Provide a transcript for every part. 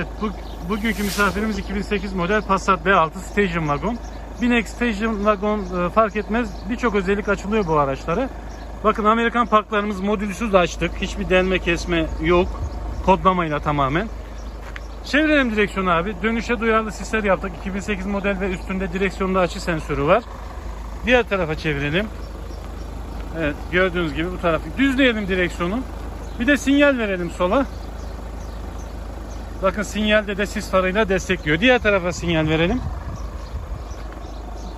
Evet, bu, bugünkü misafirimiz 2008 model Passat B6 Station Wagon. Binex Station Wagon e, fark etmez birçok özellik açılıyor bu araçlara. Bakın Amerikan parklarımız modülsüz açtık. Hiçbir delme kesme yok. Kodlamayla tamamen. Çevirelim direksiyonu abi. Dönüşe duyarlı sisler yaptık. 2008 model ve üstünde direksiyonda açı sensörü var. Diğer tarafa çevirelim. Evet gördüğünüz gibi bu tarafı. Düzleyelim direksiyonu. Bir de sinyal verelim sola. Bakın sinyalde de sis farıyla destekliyor. Diğer tarafa sinyal verelim.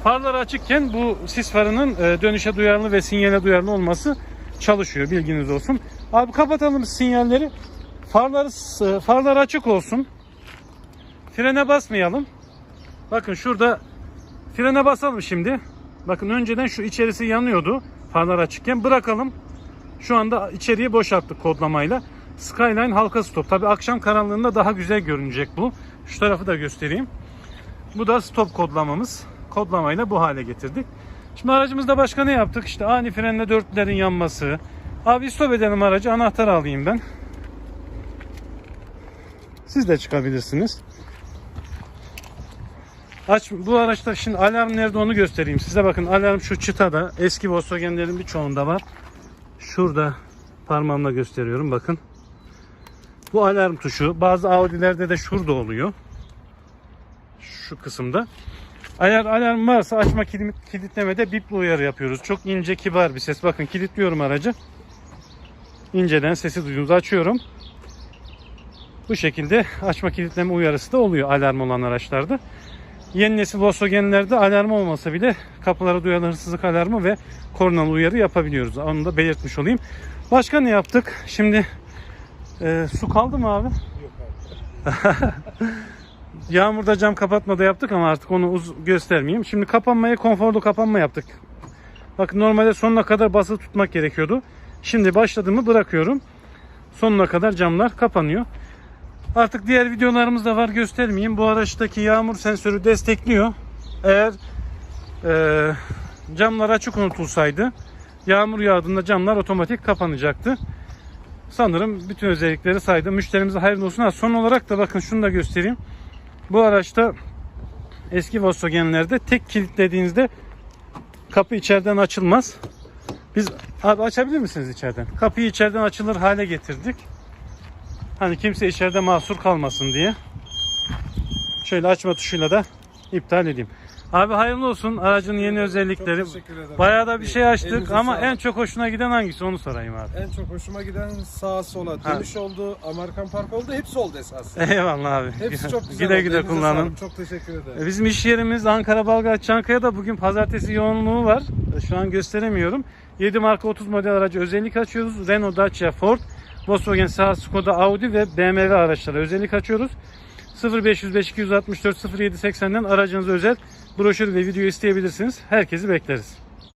Farlar açıkken bu sis farının e, dönüşe duyarlı ve sinyale duyarlı olması çalışıyor. Bilginiz olsun. Abi kapatalım sinyalleri. Farları e, farlar açık olsun. Frene basmayalım. Bakın şurada frene basalım şimdi. Bakın önceden şu içerisi yanıyordu. Farlar açıkken bırakalım. Şu anda içeriği boşalttık kodlamayla. Skyline halka stop. Tabi akşam karanlığında daha güzel görünecek bu. Şu tarafı da göstereyim. Bu da stop kodlamamız. Kodlamayla bu hale getirdik. Şimdi aracımızda başka ne yaptık? İşte ani frenle dörtlerin yanması. Abi stop edelim aracı. Anahtar alayım ben. Siz de çıkabilirsiniz. Aç bu araçta şimdi alarm nerede onu göstereyim size. Bakın alarm şu çıtada. Eski Volkswagen'lerin birçoğunda var. Şurada parmağımla gösteriyorum bakın. Bu alarm tuşu. Bazı Audi'lerde de şurada oluyor. Şu kısımda. Eğer alarm varsa açma kilit, kilitlemede bipli uyarı yapıyoruz. Çok ince kibar bir ses. Bakın kilitliyorum aracı. İnceden sesi duyduğunuzda açıyorum. Bu şekilde açma kilitleme uyarısı da oluyor alarm olan araçlarda. Yeni nesil Volkswagen'lerde alarm olmasa bile kapılara duyarlı hırsızlık alarmı ve kornalı uyarı yapabiliyoruz. Onu da belirtmiş olayım. Başka ne yaptık? Şimdi e, su kaldı mı abi? Yok abi. Yağmurda cam kapatma da yaptık ama artık onu uz- göstermeyeyim. Şimdi kapanmayı konforlu kapanma yaptık. Bakın normalde sonuna kadar basılı tutmak gerekiyordu. Şimdi başladığımı bırakıyorum. Sonuna kadar camlar kapanıyor. Artık diğer videolarımız da var göstermeyeyim. Bu araçtaki yağmur sensörü destekliyor. Eğer e, camlar açık unutulsaydı yağmur yağdığında camlar otomatik kapanacaktı. Sanırım bütün özellikleri saydım. Müşterimize hayırlı olsun. Ha, son olarak da bakın şunu da göstereyim. Bu araçta eski Volkswagen'lerde tek kilitlediğinizde kapı içeriden açılmaz. Biz abi açabilir misiniz içeriden? Kapıyı içeriden açılır hale getirdik. Hani kimse içeride mahsur kalmasın diye. Şöyle açma tuşuyla da iptal edeyim. Abi hayırlı olsun aracın yeni özellikleri. Çok teşekkür ederim. Bayağı da bir şey açtık Elinize ama sağlık. en çok hoşuna giden hangisi onu sorayım abi. En çok hoşuma giden sağa sola Ha. dönüş oldu, Amerikan Park oldu. Hepsi oldu esasında. Eyvallah abi. Hepsi çok güzel güle oldu. güle Elinize kullanın. sağlık. Çok teşekkür ederim. E, Bizim iş yerimiz Ankara Balgat Çankaya'da bugün pazartesi yoğunluğu var. E, Şu an gösteremiyorum. 7 marka 30 model aracı özellik açıyoruz. Renault, Dacia, Ford, Volkswagen, Seat, Skoda, Audi ve BMW araçlara özellik açıyoruz. 0505 264 0780'den aracınıza özel broşür ve video isteyebilirsiniz. Herkesi bekleriz.